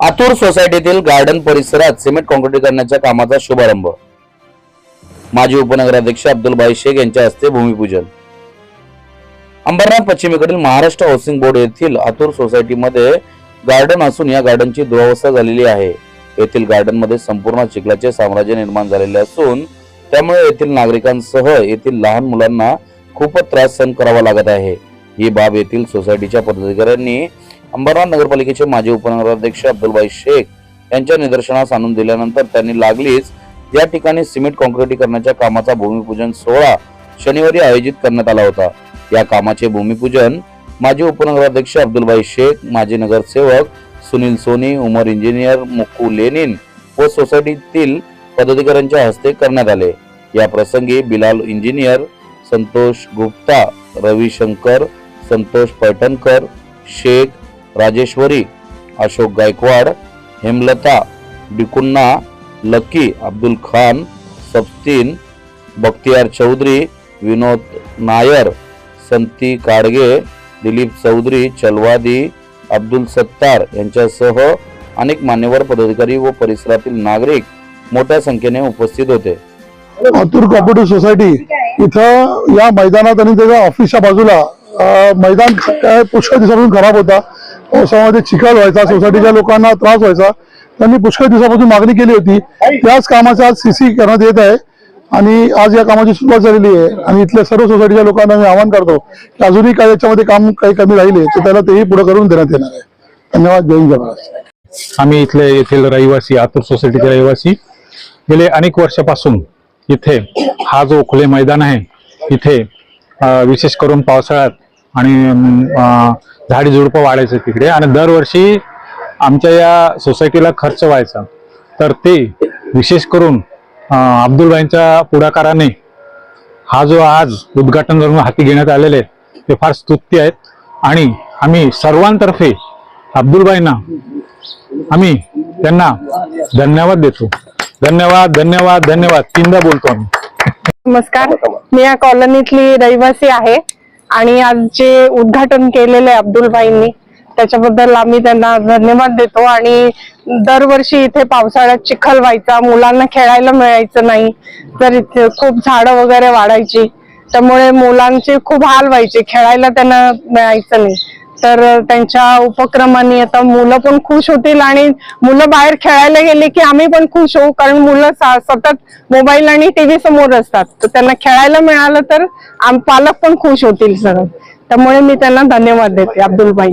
आतूर सोसायटीतील garden परिसरात cement कॉन्क्रीटीकरणाच्या कामाचा शुभारंभ. माजी उपनगराध्यक्ष अब्दुलबाई शेख यांच्या हस्ते भूमिपूजन. अंबरनाथ पश्चिमेकडील महाराष्ट्र हाऊसिंग बोर्ड येथील आतूर सोसायटीमध्ये गार्डन असून या गार्डनची दुरावस्था झालेली आहे. येथील गार्डनमध्ये संपूर्ण चिखलाचे साम्राज्य निर्माण झालेले असून त्यामुळे येथील नागरिकांसह येथील लहान मुलांना खूपच त्रास सहन करावा लागत आहे. ही बाब येथील सोसायटीच्या पदाधिकाऱ्यांनी अंबरनाथ नगरपालिकेचे माजी उपनगराध्यक्ष अब्दुलबाई शेख यांच्या निदर्शनास आणून दिल्यानंतर त्यांनी लागलीच या ठिकाणी सिमेंट काँक्रिटीकरणाच्या कामाचा भूमिपूजन सोहळा शनिवारी आयोजित करण्यात आला होता. या कामाचे भूमिपूजन माजी उपनगराध्यक्ष अब्दुलबाई शेख माजी नगरसेवक सुनील सोनी उमर इंजिनियर मुक्कू लेनिन व सोसायटीतील पदाधिकाऱ्यांच्या हस्ते करण्यात आले. या प्रसंगी बिलाल इंजिनियर संतोष गुप्ता रविशंकर संतोष पैठणकर शेख राजेश्वरी अशोक गायकवाड हेमलता डिकुन्ना लकी अब्दुल खान सप्तीन बख्तियार चौधरी विनोद नायर संती काडगे दिलीप चौधरी चलवादी अब्दुल सत्तार यांच्यासह अनेक मान्यवर पदाधिकारी व परिसरातील नागरिक मोठ्या संख्येने उपस्थित होते. अतुर कॉपरेटिव्ह सोसायटी इथं या मैदानात आणि त्याच्या ऑफिसच्या बाजूला मैदान काय पुष्कळ दिवसापासून खराब होता. पावसामध्ये चिखल व्हायचा सोसायटीच्या लोकांना त्रास व्हायचा. त्यांनी पुष्कळ दिवसापासून मागणी केली होती. त्याच कामाचा आज सीसी करण्यात येत आहे. आणि आज या कामाची सुरुवात झालेली आहे. आणि इथल्या सर्व सोसायटीच्या लोकांना मी आवाहन करतो की अजूनही काय याच्यामध्ये काम काही कमी राहिले तर त्याला तेही पुढे करून देण्यात येणार आहे. धन्यवाद. जय हिंद आम्ही इथले येथील रहिवासी आतूर सोसायटीचे रहिवासी गेले अनेक वर्षापासून इथे हा जो खुले मैदान आहे इथे विशेष करून पावसाळ्यात आणि झाडी झुडपं वाढायचं तिकडे आणि दरवर्षी आमच्या या सोसायटीला खर्च व्हायचा. तर ते विशेष करून अब्दुलबाईंच्या पुढाकाराने हा जो आज उद्घाटन करून हाती घेण्यात आलेले आहेत ते फार स्तुत्य आहेत. आणि आम्ही सर्वांतर्फे अब्दुलबाईंना आम्ही त्यांना धन्यवाद देतो. धन्यवाद धन्यवाद धन्यवाद. तीनदा बोलतो आम्ही. नमस्कार. मी या कॉलनीतली रहिवासी आहे आणि आज जे उद्घाटन केलेलं आहे अब्दुल भाईंनी त्याच्याबद्दल आम्ही त्यांना धन्यवाद देतो. आणि दरवर्षी इथे पावसाळ्यात चिखल व्हायचा मुलांना खेळायला मिळायचं नाही तर इथे खूप झाडं वगैरे वाढायची त्यामुळे मुलांचे खूप हाल व्हायचे खेळायला त्यांना मिळायचं नाही. तर त्यांच्या उपक्रमाने आता मुलं पण खुश होतील आणि मुलं बाहेर खेळायला गेले की आम्ही पण खुश होऊ कारण मुलं सतत मोबाईल आणि टीव्ही समोर असतात. तर त्यांना खेळायला मिळालं तर पालक पण खुश होतील सगळं. त्यामुळे मी त्यांना धन्यवाद देते अब्दुल भाई